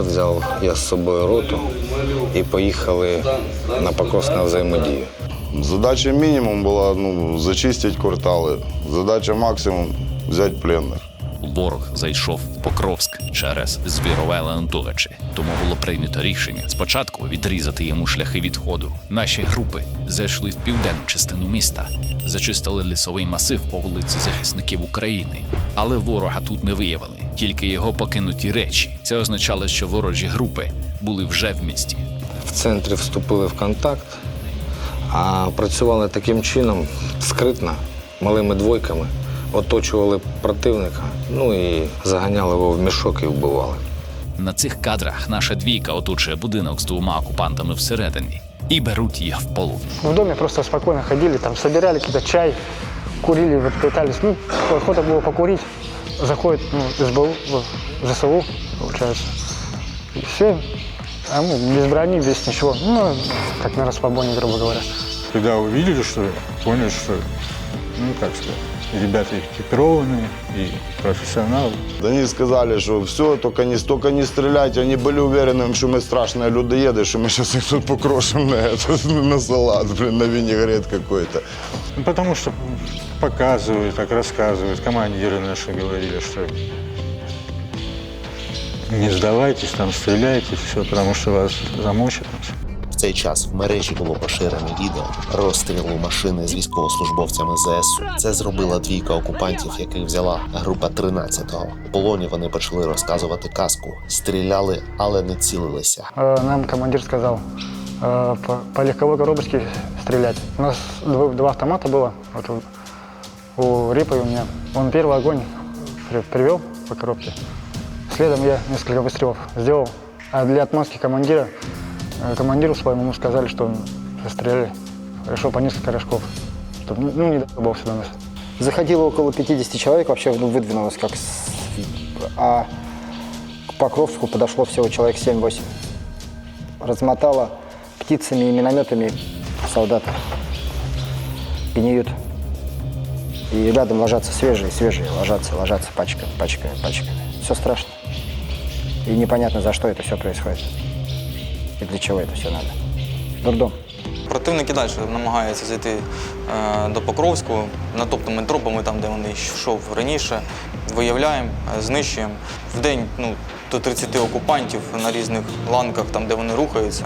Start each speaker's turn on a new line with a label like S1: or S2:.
S1: Взяв я з собою роту і поїхали на Покровськ на взаємодію.
S2: Задача мінімум була ну, зачистити квартали. Задача максимум взяти пленних.
S3: Ворог зайшов в Покровськ через звірове Леонтовичі, тому було прийнято рішення спочатку відрізати йому шляхи відходу. Наші групи зайшли в південну частину міста, зачистили лісовий масив по вулиці захисників України, але ворога тут не виявили, тільки його покинуті речі. Це означало, що ворожі групи були вже в місті.
S1: В центрі вступили в контакт, а працювали таким чином скритно, малими двойками, оточували противника, ну і заганяли його в мішок і вбивали.
S3: На цих кадрах наша двійка оточує будинок з двома окупантами всередині і беруть їх в полон.
S4: В доме просто спокойно ходили, там собирали чай, курили, пытались, ну, охота было покурить. Заходит, ну, СБУ, в ЗСУ, получается. И все. А мы без брони, без ничего. Ну, как на расслабоне, грубо говоря.
S5: Когда увидели, что ли, поняли, что, ну как сказать, ребята экипированные и профессионалы.
S2: Вони сказали, що все, тільки не, тільки не стріляйте. Вони були уверені, що ми страшні людоєди, що ми зараз їх тут покрошимо на, это, на салат, блин, на винегрет какой-то.
S5: Ну, потому что показывают, так рассказывают, командиры наши говорили, что не сдавайтесь, там стреляйте, все, потому что вас замочат.
S6: В цей час в мережі було поширене відео розстрілу машини з військовослужбовцями ЗСУ. Це зробила двійка окупантів, яких взяла група 13-го. У полоні вони почали розказувати казку, стріляли, але не цілилися.
S4: Э, Нам командир сказал э, по, по легковой коробочке стрелять. У нас два, два автомата было, вот у, у Рипа и у меня. Он первый огонь при- привел по коробке. Следом я несколько выстрелов сделал. А для отмазки командира, э, командиру своему мы сказали, что стреляли хорошо по несколько рожков. Чтобы, ну, не дай бог сюда нас.
S7: Заходило около 50 человек, вообще ну, выдвинулось как А к Покровску подошло всего человек 7-8. Размотало птицами и минометами солдат. Гниют. И рядом ложатся свежие, свежие, ложатся, ложатся пачками, пачками, пачками. Все страшно. И непонятно, за что это все происходит. И для чего это все надо. Дурдом.
S8: Противник і далі намагаються зайти е, до Покровського натоптаними тропами, там, де вони йшов раніше. Виявляємо, е, знищуємо. В день ну, до 30 окупантів на різних ланках, там, де вони рухаються.